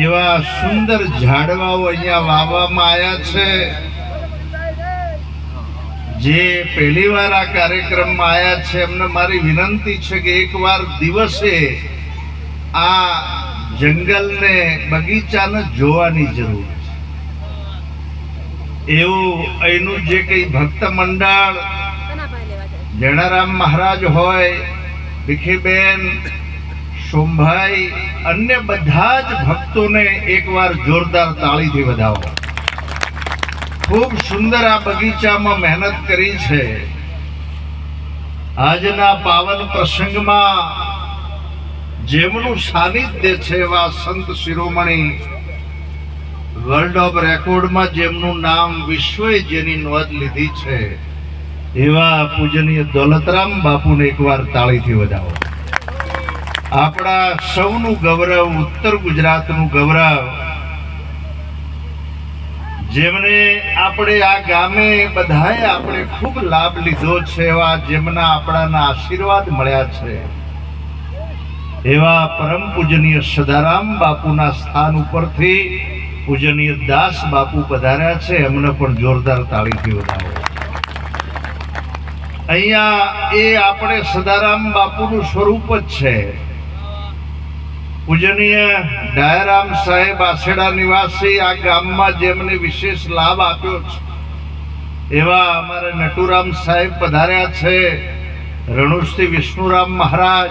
એવા સુંદર ઝાડવાઓ અહીંયા વાવવામાં આવ્યા છે. જે પહેલી વાર આ કાર્યક્રમમાં આવ્યા છે. એમને મારી વિનંતી છે કે એકવાર દિવસે આ જંગલને બગીચાને જોવાની જરૂર છે. એવું અહીંનું જે કંઈ ભક્ત મંડળ જણારામ મહારાજ હોય ભીખીબેન સોમભાઈ અન્ય બધા જ ભક્તોને એકવાર જોરદાર તાળીથી વધાવો. ખૂબ સુંદર આ બગીચામાં મહેનત કરી છે. આજના પાવન પ્રસંગમાં જેમનું સાનિધ્ય છે એવા સંત શિરોમણી વર્લ્ડ ઓફ રેકોર્ડમાં જેમનું નામ વિશ્વએ જેની નોંધ લીધી છે, એવા પૂજનીય દોલતરામ બાપુને એકવાર તાળીથી વધાવો. આપણા સૌનું ગૌરવ, ઉત્તર ગુજરાતનું ગૌરવ. જેમને આપણે આ ગામે બધાએ આપણે ખૂબ લાભ લીધો છે, એવા જેમના આપણાના આશીર્વાદ મળ્યા છે. એવા પરમ પૂજનીય સદારામ બાપુના સ્થાન ઉપરથી પૂજનીય દાસ બાપુ પધાર્યા છે, એમને પણ જોરદાર તાળીથી વધાવો. અહીંયા એ આપણે સદારામ બાપુનું સ્વરૂપ જ છે. પૂજનીય ડાયરામ સાહેબ આસેડા નિવાસી આ ગામમાં જેમને વિશેષ લાભ આપ્યો છે, એવા અમારે નટુરામ સાહેબ પધાર્યા છે. રણુશ્રી વિષ્ણુરામ મહારાજ,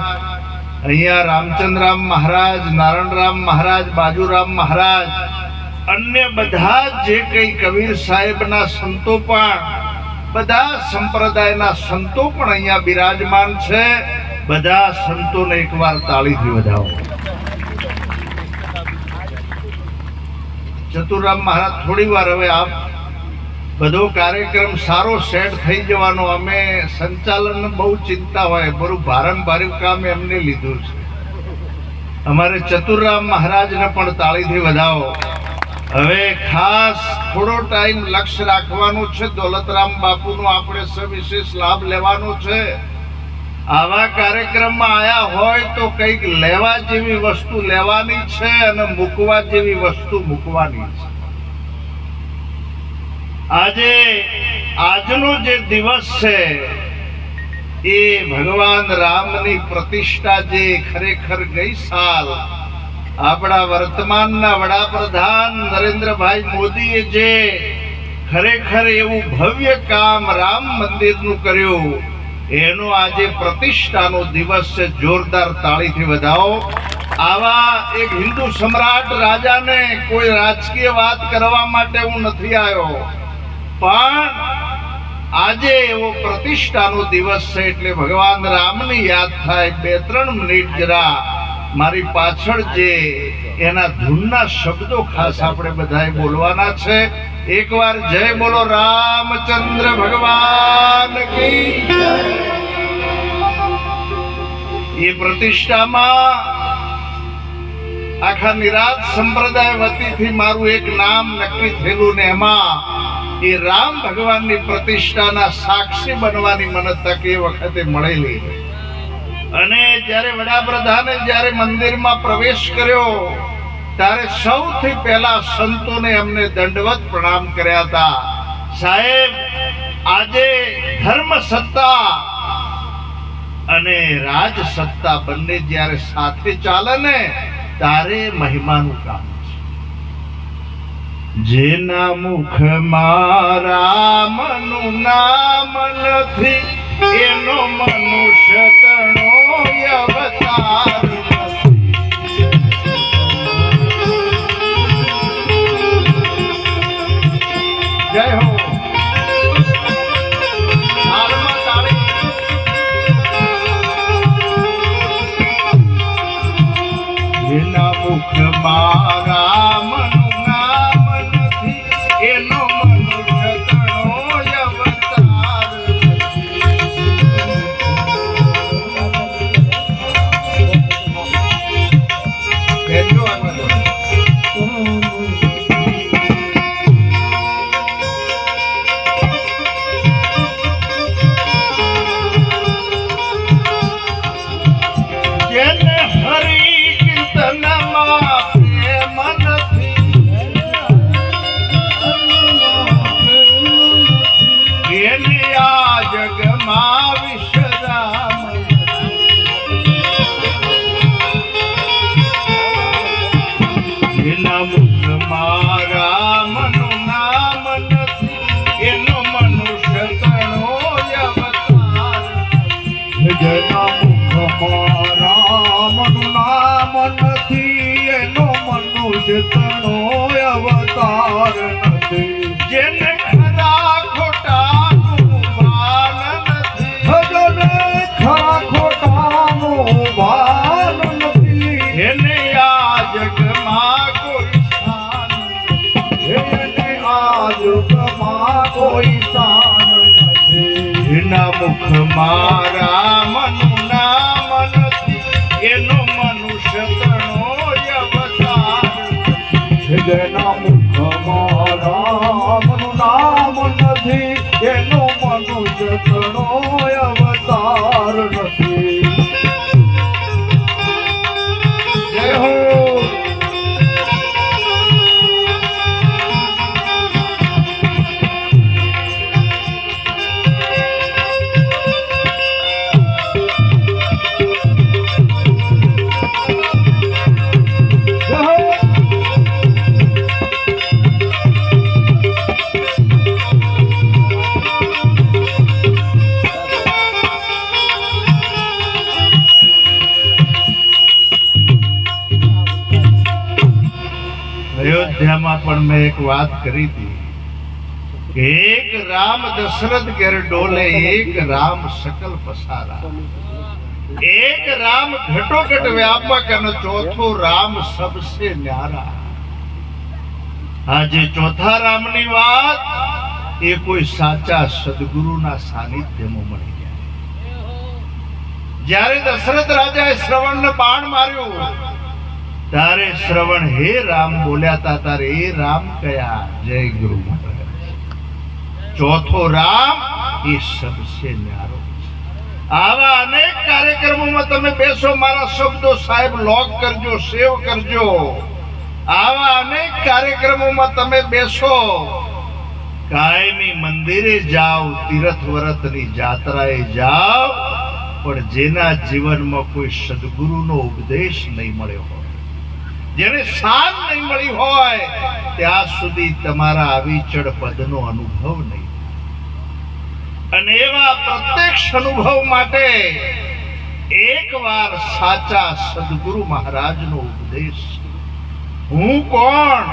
અહીંયા રામચંદ્રામ મહારાજ નારણરામ મહારાજ, બાજુરામ મહારાજ, અન્ય બધા જે કંઈ કબીર સાહેબના સંતો પણ, બધા સંપ્રદાયના સંતો પણ અહીંયા બિરાજમાન છે. બધા સંતોને એકવાર તાળીથી વધાવો. ચતુરામ મહારાજ, થોડી વાર હવે આપ બધો કાર્યક્રમ સારો સેટ થઈ જવાનો. અમે સંચાલન બહુ ચિંતા હોય બરું ભારમ કામ એમને લીધું છે. અમારે ચતુરામ મહારાજને પણ તાળીથી વધાવો. હવે ખાસ થોડો ટાઈમ લક્ષ્ય રાખવાનું છે. દોલતરામ બાપુનો આપણે સવિશેષ લાભ લેવાનો છે. આવા કાર્યક્રમમાં આયા હોય તો કંઈક લેવા જેવી વસ્તુ લેવાની છે અને મૂકવા જેવી વસ્તુ મૂકવાની છે. આજે આજનો જે દિવસ છે, એ ભગવાન રામની પ્રતિષ્ઠા જે ખરેખર ગઈ સાલ, આપણા વર્તમાનના વડાપ્રધાન નરેન્દ્રભાઈ મોદીએ જે ખરેખર એવું ભવ્ય કામ રામ મંદિરનું કર્યું એનો આજે પ્રતિષ્ઠાનો દિવસ છે. જોરદાર તાળીથી વધાવો. આવા એક હિન્દુ સમ્રાટ રાજાને કોઈ રાજકીય વાત કરવા માટે હું નથી આવ્યો. પણ આજે એવો પ્રતિષ્ઠાનો દિવસ છે એટલે ભગવાન રામની યાદ થાય. બે, ત્રણ મિનિટ જરા મારી પાછળ જે એના ધૂનના શબ્દો ખાસ આપણે બધાએ બોલવાના છે. એકવાર જય બોલો રામચંદ્ર ભગવાન પ્રતિષ્ઠામાં આખા નિરાજ સંપ્રદાય વતીથી મારું એક નામ નક્કી થયેલું ને એમાં એ રામ ભગવાનની પ્રતિષ્ઠાના સાક્ષી બનવાની મને તક એ વખતે મળેલી અને જ્યારે વડાપ્રધાને જ્યારે મંદિરમાં પ્રવેશ કર્યો, ત્યારે સૌથી પહેલા સંતોને અમને દંડવત પ્રણામ કર્યા હતા. સાહેબ, આજે ધર્મ સત્તા અને રાજ સત્તા બંને જ્યારે સાથે ચાલે ને તારે મહિમાનું કામ છે. જેના મુખમાં રામનું નામ નથી, એનો મનુષ્ય ஆகா Namu. મુખમાં રામનું નામ નથી એનો મનુષ્ય તણો અવતાર. જેના મુખમાં રામનું નામ નથી, એનો મનુષ્ય તણો અવતાર નથી અયોધ્યામાં પણ મેં એક વાત કરી હતી કે એક રામ દશરથ ઘેર ડોલે એક રામ સકલ પસારા એક રામ ઘટોઘટ વ્યાપક અને ચોથો રામ સબસે ન્યારા આજે ચોથા રામની વાત એ કોઈ સાચા સદગુરુના સાનિધ્યમાં મળી ગયા જ્યારે દશરથ રાજાએ શ્રવણને બાણ માર્યું તારે શ્રવણ હે રામ બોલ્યા તા, તારે એ રામ કયા? જય ગુરુ ચોથો રામ એ સબસે ન્યારો. આવા અનેક કાર્યક્રમોમાં તમે બેસો, મારા શબ્દો સાહેબ લોક કરજો, સેવ કરજો. આવા અનેક કાર્યક્રમોમાં તમે બેસો. કાયમી મંદિરે જાઓ તીર્થ વ્રતની જાત્રાએ જાઓ, પણ જેના જીવનમાં કોઈ સદગુરુનો ઉપદેશ નહીં મળ્યો હોય. જેને શાન નહીં મળી હોય, ત્યાં સુધી તમારા અવિચળ પદનો અનુભવ નહીં. અને એવા પ્રત્યક્ષ અનુભવ માટે એકવાર સાચા સદગુરુ મહારાજનો ઉપદેશ હું કોણ?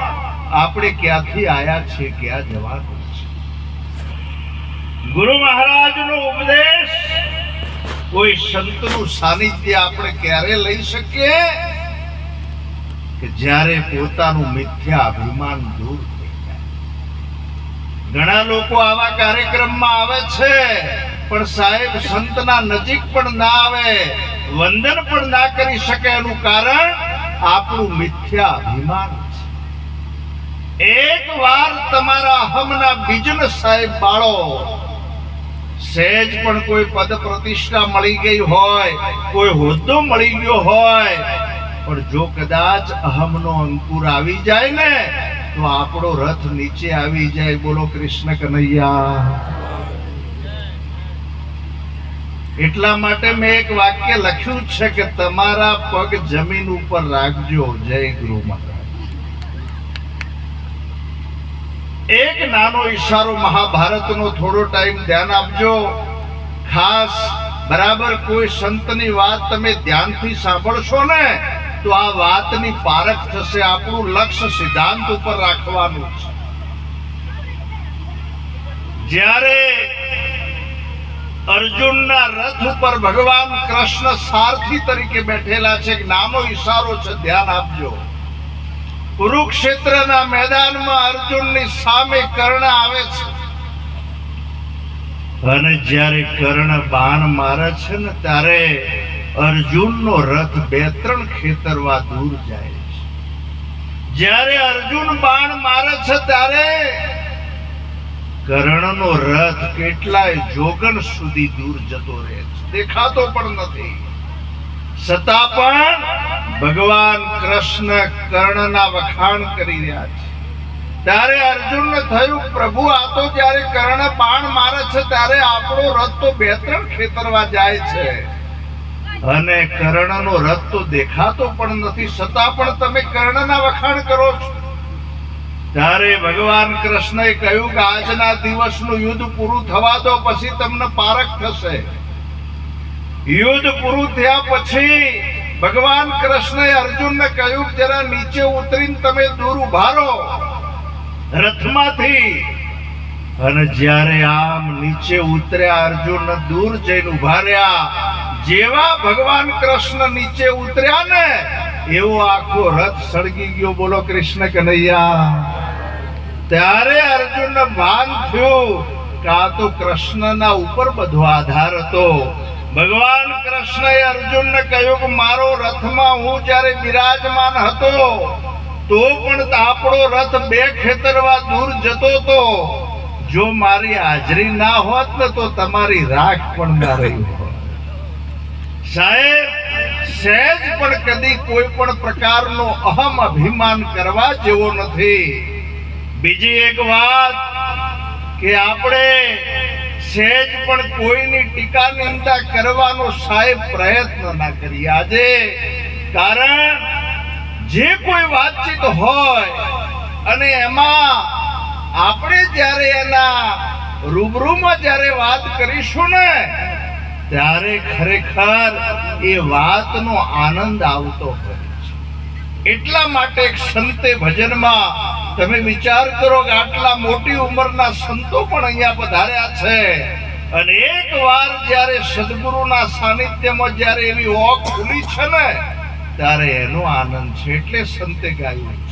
આપણે ક્યાંથી આયા છે ક્યાં જવાનું છે ગુરુ મહારાજનો ઉપદેશ, કોઈ સંતનું સાનિધ્ય આપણે ક્યારે લઈ શકીએ? કે જ્યારે પોતાનું મિથ્યા અભિમાન દૂર થઈ જાય. ઘણા લોકો આવા કાર્યક્રમમાં આવે છે, પણ સાહેબ સંતના નજીક પણ ના આવે. વંદન પણ ના કરી શકે એનું કારણ આપણું મિથ્યા અભિમાન એક વાર તમારા અહમના બીજને સાહેબ બાળો, સહેજ પણ કોઈ પદ પ્રતિષ્ઠા મળી ગઈ હોય, કોઈ હોદ્દો મળી ગયો હોય પણ જો કદાચ અહમનો અંકુર આવી જાય ને, તો આપણો રથ નીચે આવી જાય. બોલો કૃષ્ણ કનૈયા. એટલા માટે મેં એક વાક્ય લખ્યું છે કે તમારા પગ જમીન ઉપર રાખજો. જય ગુરુ એક નાનો ઈશારો મહાભારતનો થોડો ટાઈમ ધ્યાન આપજો. ખાસ બરાબર કોઈ સંતની વાત તમે ધ્યાનથી સાંભળશો ને તો આ વાતની પારખ થશે આપણું લક્ષ્ય સિદ્ધાંત ઉપર રાખવાનું છે જ્યારે અર્જુનના રથ ઉપર ભગવાન કૃષ્ણ સારથી તરીકે બેઠેલા છે નાનો ઈશારો છે, ધ્યાન આપજો. કુરુક્ષેત્રના મેદાનમાં અર્જુનની સામે કર્ણ આવે છે. અને જ્યારે કર્ણ બાણ મારે છે ને, ત્યારે અર્જુનનો રથ બે ત્રણ ખેતરવા દૂર જાય છે. જ્યારે અર્જુન બાણ મારે છે ત્યારે કર્ણનો રથ કેટલાય જોગન સુધી દૂર જતો રહે છે. દેખાતો પણ નથી. છતાં પણ ભગવાન કૃષ્ણ કર્ણના વખાણ કરી રહ્યા છે. ત્યારે અર્જુનને થયું, પ્રભુ, આ તો જ્યારે કર્ણ બાણ મારે છે ત્યારે આપણો રથ તો બે ત્રણ ખેતરવા જાય છે. અને કર્ણનો રથ તો દેખાતો પણ નથી, છતાં પણ તમે કર્ણના વખાણ કરો છો. ત્યારે ભગવાન કૃષ્ણએ કહ્યું કે આજના દિવસનું યુદ્ધ પૂરું થવા દો, પછી તમને પારક થશે. યુદ્ધ પૂરું થયા પછી ભગવાન કૃષ્ણએ અર્જુનને કહ્યું જરા નીચે ઉતરીને તમે દૂર ઉભારો રથમાંથી. અને જ્યારે આમ નીચે ઉતર્યા અર્જુન દૂર જઈને ઊભા રહ્યા જેવા ભગવાન કૃષ્ણ નીચે ઉતર્યા ને, એવો આખો રથ સળગી ગયો. બોલો કૃષ્ણ કનૈયા. ત્યારે અર્જુન ભાન થયું કે તો કૃષ્ણના ઉપર બધો આધાર હતો. ભગવાન કૃષ્ણએ અર્જુનને કહ્યું કે મારો રથમાં હું જ્યારે બિરાજમાન હતો, તો પણ આપણો રથ બે ખેતરવા દૂર જતો તો. જો મારી હાજરી ના હોત ને, તો તમારી રાખ પણ ના રહી હોત. સાહેબ, સહેજ પણ કદી કોઈ પણ પ્રકારનો અહમ અભિમાન કરવા જેવો નથી. બીજી એક વાત કે આપણે સહેજ પણ કોઈની ટીકા નિંદા કરવાનો સાહેબ પ્રયત્ન ના કરીએ આજે. કારણ જે કોઈ વાતચીત હોય અને એમાં આપણે જ્યારે એના રૂબરૂમાં જ્યારે વાત કરીશું ને ત્યારે ખરેખર એ વાતનો આનંદ આવતો હોય છે. એટલા માટે સંતે ભજનમાં તમે વિચાર કરો કે આટલા મોટી ઉંમરના સંતો પણ અહીંયા પધાર્યા છે. અને એક વાર જ્યારે સદગુરુના સાનિધ્યમાં જ્યારે એવી ઓક ખુલી છે ને, ત્યારે એનો આનંદ છે. એટલે સંતે ગાયું.